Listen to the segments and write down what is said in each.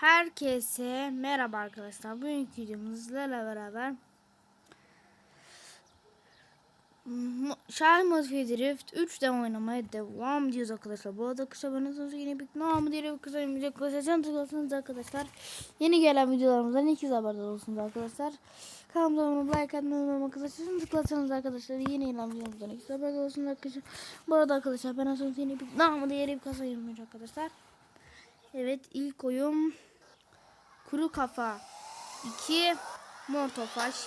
Herkese merhaba arkadaşlar. Bugünkü videomuzla beraber Şahin Modifiye Drift 3'te oynamaya devam ediyoruz arkadaşlar. Bu arada kısa sonra yeni bir namı diye bir kısa arkadaşlar. Can tıklasınız arkadaşlar. Yeni gelen videolarımızdan ilk kez haberdar olsunuz arkadaşlar. Kanalımıza abone like atmayı unutmayın arkadaşlar. Tıklatsanız arkadaşlar yeni gelen videolarımızdan ilk kez haberdar olsunuz arkadaşlar. Bu arada arkadaşlar ben sonra yeni bir namı diye bir kasa arkadaşlar. Evet ilk oyun Kuru Kafa 2 Mor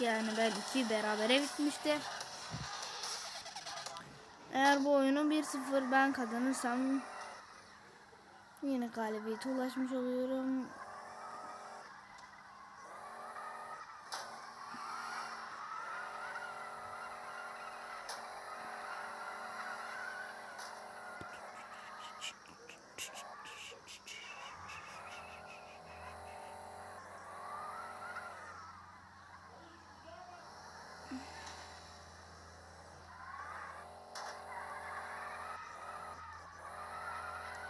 yani ben 2 berabere bitmişti. Eğer bu oyunu 1-0 ben kazanırsam yine galibiyete ulaşmış oluyorum.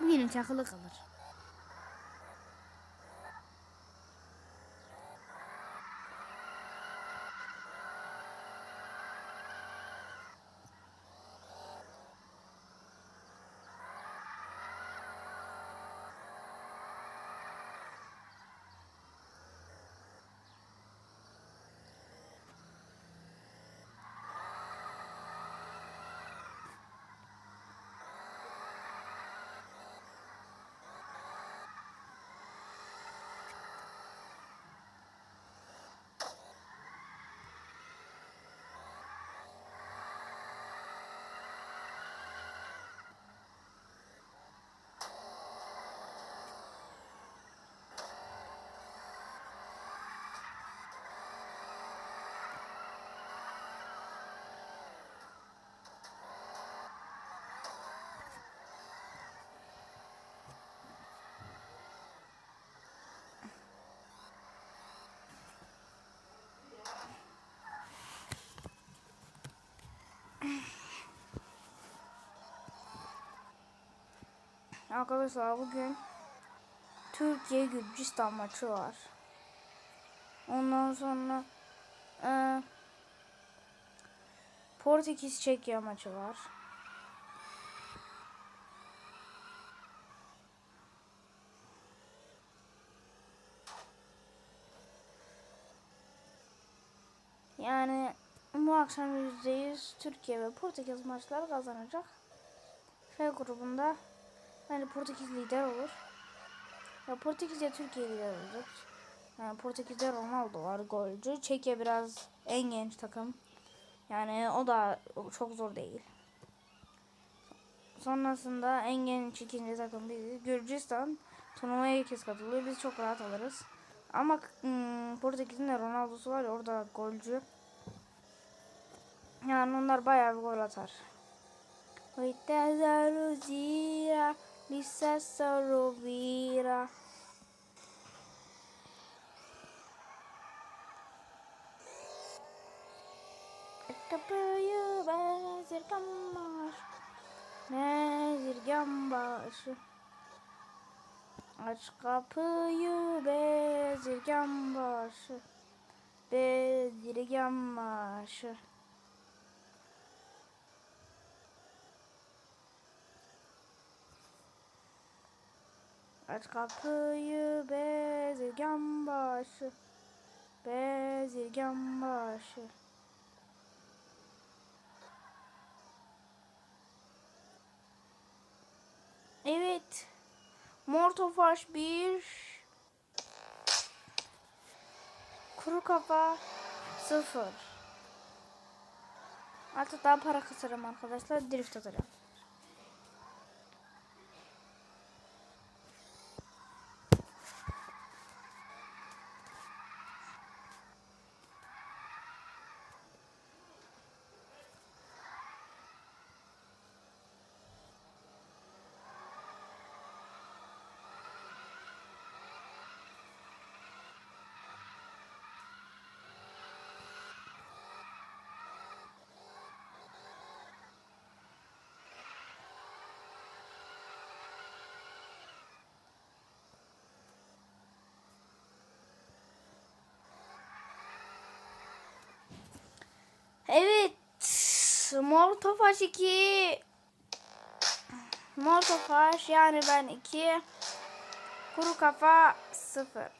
Bu yine çakılı kalır. Arkadaşlar bugün Türkiye Gürcistan maçı var. Ondan sonra e, Portekiz Çekya maçı var. Yani bu akşam %100 Türkiye ve Portekiz maçları kazanacak. F grubunda yani Portekiz lider olur. Ya Portekiz ya Türkiye lider olacak. Yani Portekiz'de Ronaldo var golcü. Çekya biraz en genç takım. Yani o da çok zor değil. Sonrasında en genç ikinci takım biziz. Gürcistan turnuvaya ilk kez katılıyor. Biz çok rahat alırız. Ama hmm, Portekiz'in de Ronaldo'su var ya orada golcü. Yani onlar bayağı bir gol atar. Oiteza Luzira, Lisa Sorovira. Kapıyı bezirgan baş, bezirgan başı. Aç kapıyı bezirgan başı, bezirgan başı. Aç kapıyı bezirgan başı, bezirgan başı. Evet. Mortofaş 1 Kuru kafa 0 Artık daha para kasarım arkadaşlar. Drift atacağım. Mor Tofaş 2. Mor Tofaş yani ben 2. Kuru kafa 0.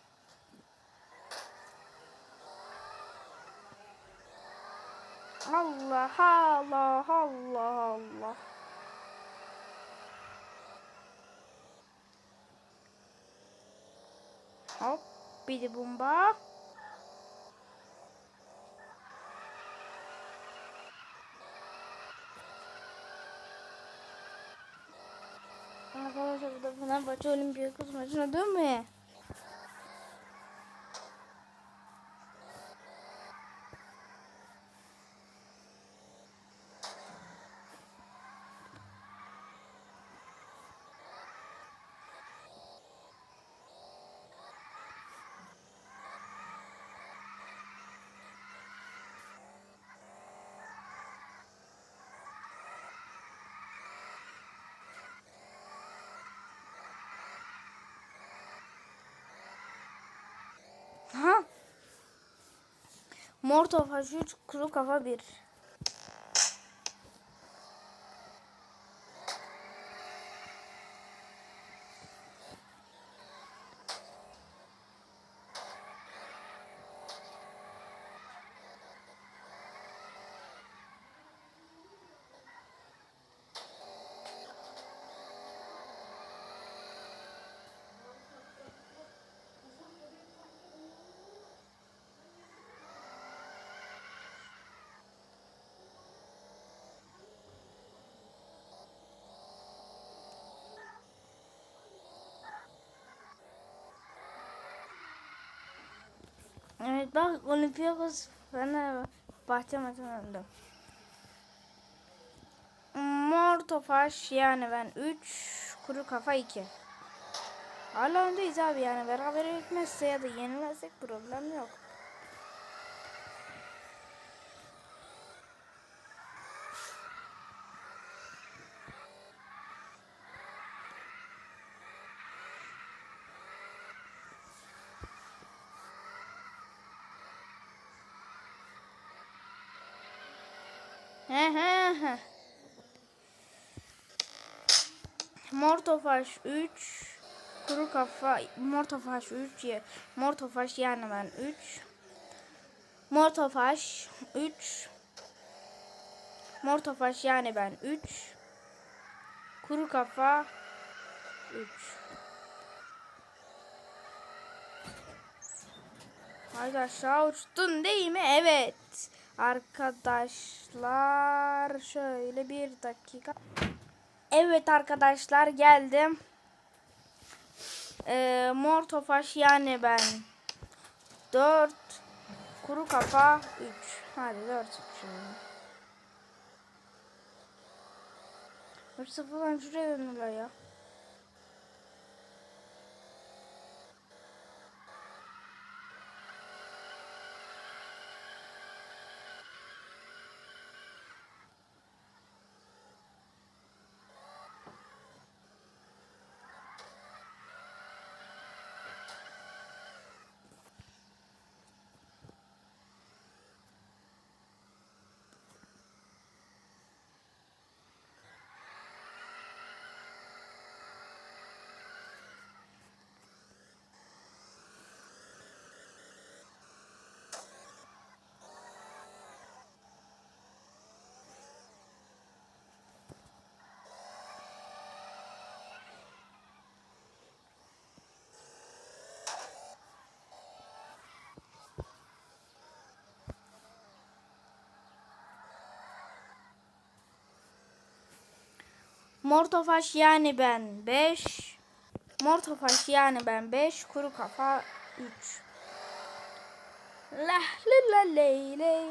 Allah Allah Allah Allah. Hop bir de bomba. Arkadaşlar bu da Fenerbahçe Olimpiyakos maçına değil mi? Ha. Mor tofaş 3, kuru kafa 1. Evet bak Olimpiyakos Fenerbahçe maçına döndüm. Mor tofaş yani ben 3 kuru kafa 2. Hala öndeyiz abi yani beraber bitmezse ya da yenilmezsek problem yok. He he he. Mor tofaş 3 kuru kafa mor tofaş 3 ye mor tofaş yani ben 3 mor tofaş 3 mor tofaş yani ben 3 kuru kafa 3 Haydi aşağı uçtun değil mi? Evet. Arkadaşlar şöyle bir dakika. Evet arkadaşlar geldim. Ee, mor tofaş yani ben 4 kuru kafa 3. Hadi 4 şimdi. 3 sıfırdan şuraya döndüler ya. Mor tofaş yani ben 5. Mor tofaş yani ben 5. Kuru kafa 3. La la la ley ley.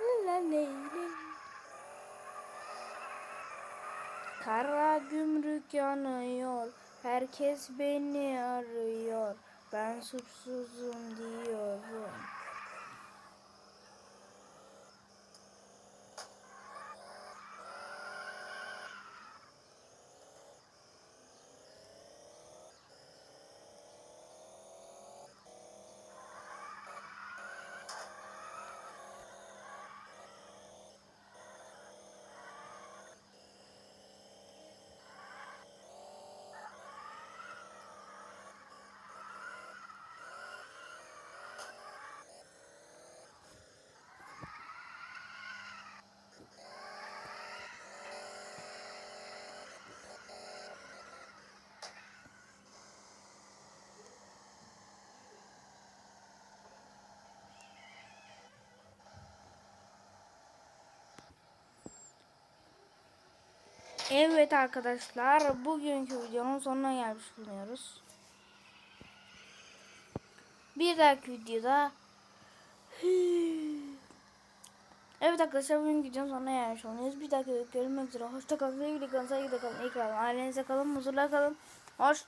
La la ley ley. Kara gümrük yanıyor. Herkes beni arıyor. Ben suçsuzum diyorum. Evet arkadaşlar bugünkü videonun sonuna gelmiş bulunuyoruz. Bir dahaki videoda Evet arkadaşlar bugünkü videonun sonuna gelmiş bulunuyoruz. Bir dahaki videoda görüşmek üzere. Hoşça kalın. Sevgili kalın. Saygıda kalın. iyi kalın. Ailenize kalın. Huzurla kalın. Hoş